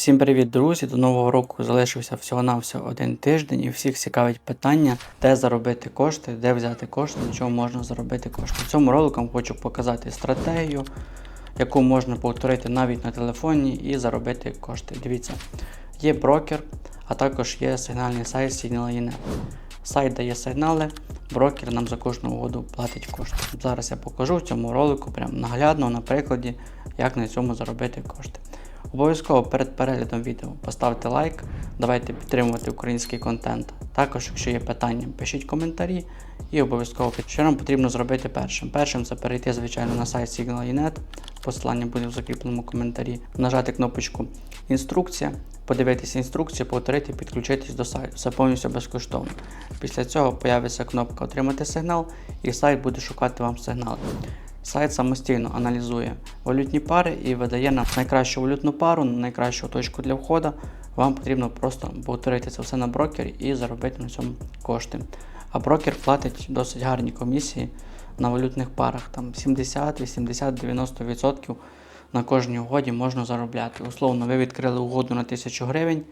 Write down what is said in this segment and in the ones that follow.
Всім привіт, друзі! До нового року залишився всього-навсього один тиждень, і всіх цікавить питання, де заробити кошти, де взяти кошти, на чому можна заробити кошти. В цьому ролику хочу показати стратегію, яку можна повторити навіть на телефоні і заробити кошти. Дивіться, є брокер, а також є сигнальний сайт Signal.ine. Сайт дає сигнали, брокер нам за кожну угоду платить кошти. Зараз я покажу в цьому ролику прям наглядно на прикладі, як на цьому заробити кошти. Обов'язково перед переглядом відео поставте лайк, давайте підтримувати український контент. Також, якщо є питання, пишіть коментарі і обов'язково що нам потрібно зробити першим. Першим це перейти, звичайно, на сайт Signal.net, посилання буде в закріпленому коментарі, нажати кнопочку Інструкція, подивитися інструкцію, повторити, підключитись до сайту. Все повністю безкоштовно. Після цього появиться кнопка Отримати сигнал і сайт буде шукати вам сигнали. Сайт самостійно аналізує валютні пари і видає нам найкращу валютну пару, найкращу точку для входу. Вам потрібно просто повторити це все на брокері і заробити на цьому кошти. А брокер платить досить гарні комісії на валютних парах. Там 70, 80, 90% на кожній угоді можна заробляти. Условно, ви відкрили угоду на 1000 гривень,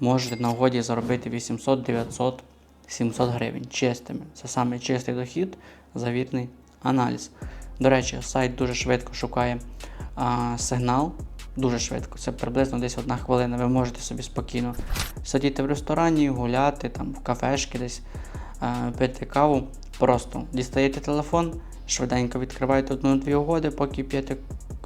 можете на угоді заробити 800, 900, 700 гривень чистими. Це саме чистий дохід, завірний аналіз. До речі, сайт дуже швидко шукає а, сигнал. Дуже швидко, це приблизно десь одна хвилина. Ви можете собі спокійно сидіти в ресторані, гуляти, там, в кафешки десь, а, пити каву. Просто дістаєте телефон, швиденько відкриваєте одну-дві угоди, поки п'єте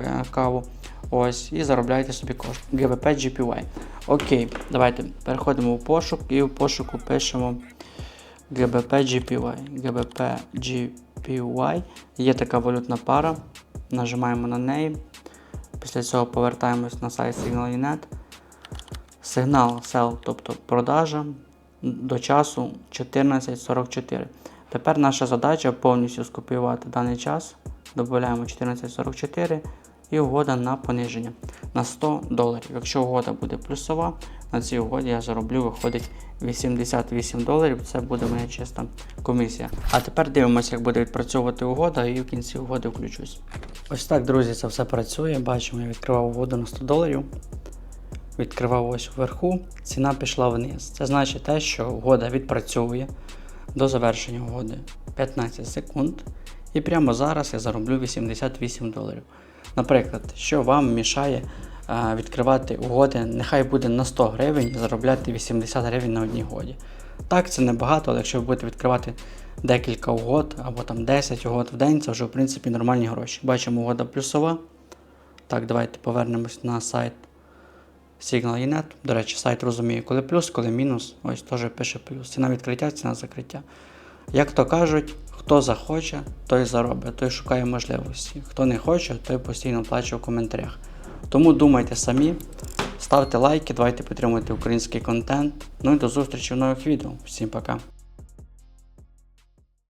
е, каву. Ось, і заробляєте собі кошти. GBP GPY. Окей, давайте переходимо в пошук і в пошуку пишемо GBP GPY. GBP GPY. Є така валютна пара. Нажимаємо на неї. Після цього повертаємось на сайт Signal.net. Сигнал sell, тобто продажа до часу 14.44. Тепер наша задача повністю скопіювати даний час. Додаємо 14.44 і угода на пониження на 100 доларів. Якщо угода буде плюсова, на цій угоді я зароблю, виходить 88 доларів. Це буде моя чиста комісія. А тепер дивимося, як буде відпрацьовувати угода, і в кінці угоди включусь. Ось так, друзі, це все працює. Бачимо, я відкривав угоду на 100 доларів. Відкривав ось вверху, ціна пішла вниз. Це значить те, що угода відпрацьовує до завершення угоди 15 секунд. І прямо зараз я зароблю 88 доларів. Наприклад, що вам мішає відкривати угоди, нехай буде на 100 гривень і заробляти 80 гривень на одній угоді. Так, це небагато, але якщо ви будете відкривати декілька угод або там 10 угод в день, це вже в принципі нормальні гроші. Бачимо, угода плюсова. Так, давайте повернемось на сайт Signal.net. До речі, сайт розуміє, коли плюс, коли мінус. Ось теж пише плюс. Ціна відкриття, ціна закриття. Як то кажуть, хто захоче, той заробить, той шукає можливості. Хто не хоче, той постійно плаче в коментарях. Тому думайте самі, ставте лайки, давайте підтримуйте український контент. Ну і до зустрічі в нових відео. Всім пока.